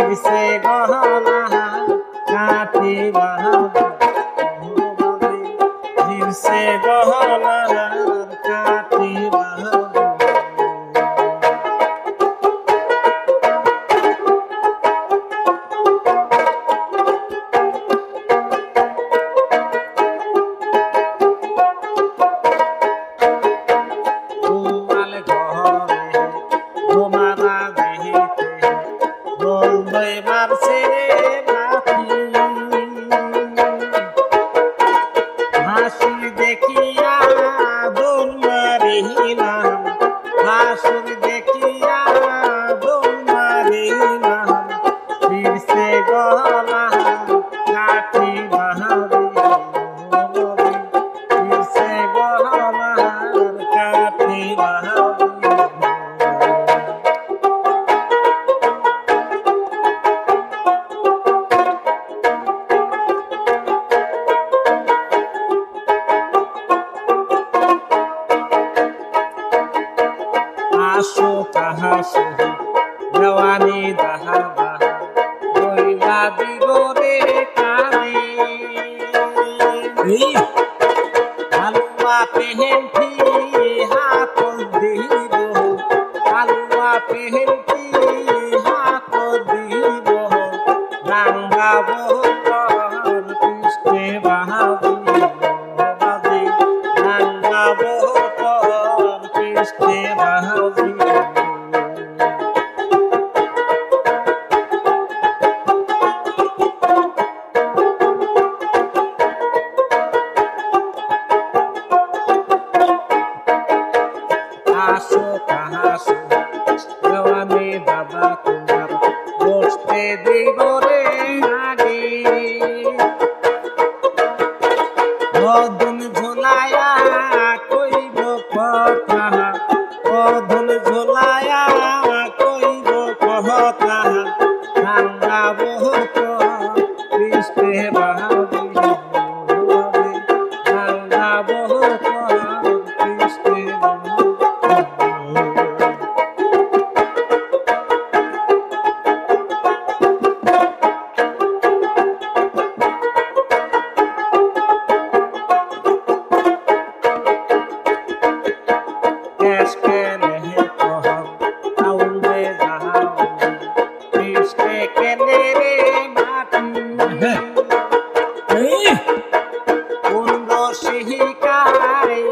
দিছে গহনা কাটিবা হাসো তাহা দাহা দাহা বইলা দিব রে কানে হালুয়া পেহেন্টি হাতল দিব হালুয়া পেহেন্টি ঘরে দুই ঘরে হাঁড়ি ধুন ঝুলায়া কইব পর সেই কায়